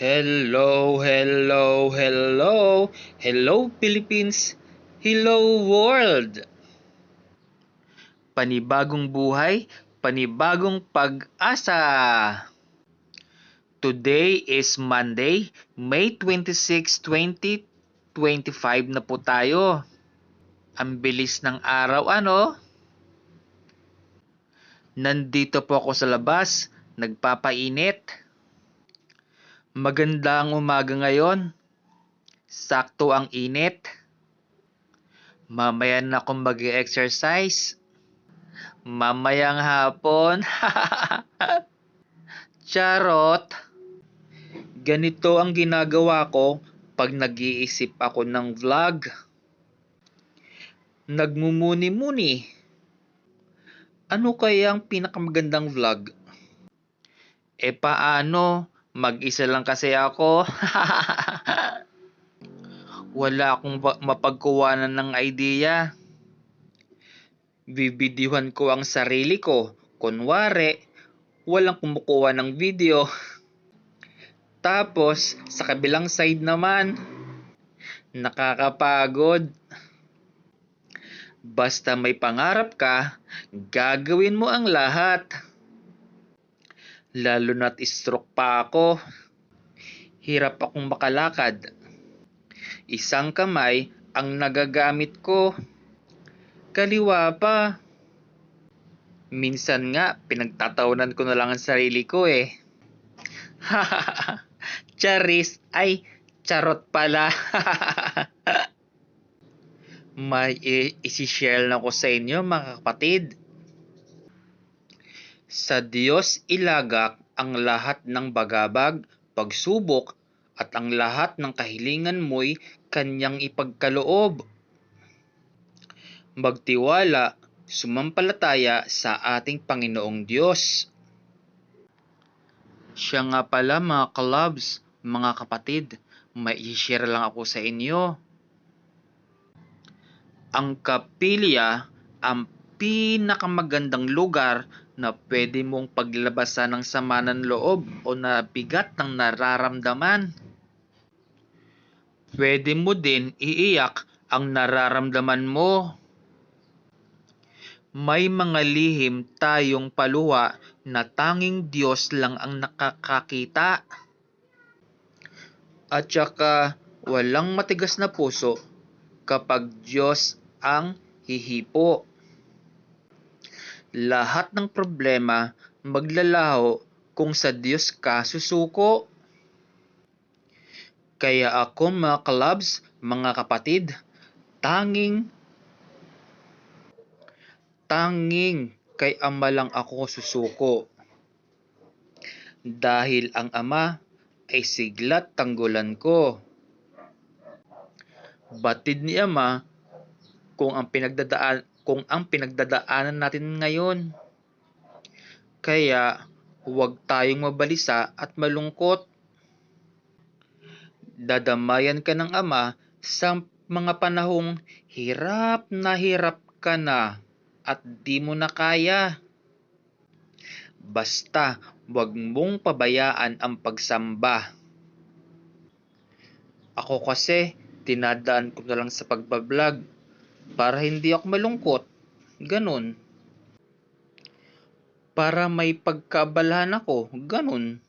Hello, hello, hello. Hello Philippines. Hello world. Panibagong buhay, panibagong pag-asa. Today is Monday, May 26, 2025 na po tayo. Ang bilis ng araw ano? Nandito po ako sa labas, nagpapainit. Magandang umaga ngayon. Sakto ang init. Mamaya na akong mag exercise Mamayang hapon. Charot. Ganito ang ginagawa ko pag nag-iisip ako ng vlog. Nagmumuni-muni. Ano kaya ang pinakamagandang vlog? E paano? Mag-isa lang kasi ako. Wala akong mapagkuwanan ng idea. Bibidyuhan ko ang sarili ko. Kunwari, walang kumukuha ng video. Tapos, sa kabilang side naman, nakakapagod. Basta may pangarap ka, gagawin mo ang lahat. Lalo na't stroke pa ako. Hirap akong makalakad. Isang kamay ang nagagamit ko. Kaliwa pa. Minsan nga, pinagtatawanan ko na lang ang sarili ko eh. Charis, ay, charot pala. May isi-share na ko sa inyo mga kapatid. Sa Diyos ilagak ang lahat ng bagabag, pagsubok, at ang lahat ng kahilingan mo'y kanyang ipagkaloob. Magtiwala, sumampalataya sa ating Panginoong Diyos. Siya nga pala mga clubs, mga kapatid, may share lang ako sa inyo. Ang kapilya ang pinakamagandang lugar na pwede mong paglabasan ng sama ng loob o nabigat ng nararamdaman. Pwede mo din iiyak ang nararamdaman mo. May mga lihim tayong paluwa na tanging Diyos lang ang nakakakita. At saka walang matigas na puso kapag Diyos ang hihipo. Lahat ng problema maglalaho kung sa Diyos ka susuko. Kaya ako mga clubs, mga kapatid, tanging tanging kay Ama lang ako susuko. Dahil ang Ama ay siglat tanggulan ko. Batid ni Ama kung ang pinagdadaan kung ang pinagdadaanan natin ngayon. Kaya huwag tayong mabalisa at malungkot. Dadamayan ka ng Ama sa mga panahong hirap na hirap ka na at di mo na kaya. Basta wag mong pabayaan ang pagsamba. Ako kasi, tinadaan ko na lang sa pagbablog para hindi ako malungkot. Ganun. Para may pagkabalahan ako. Ganun.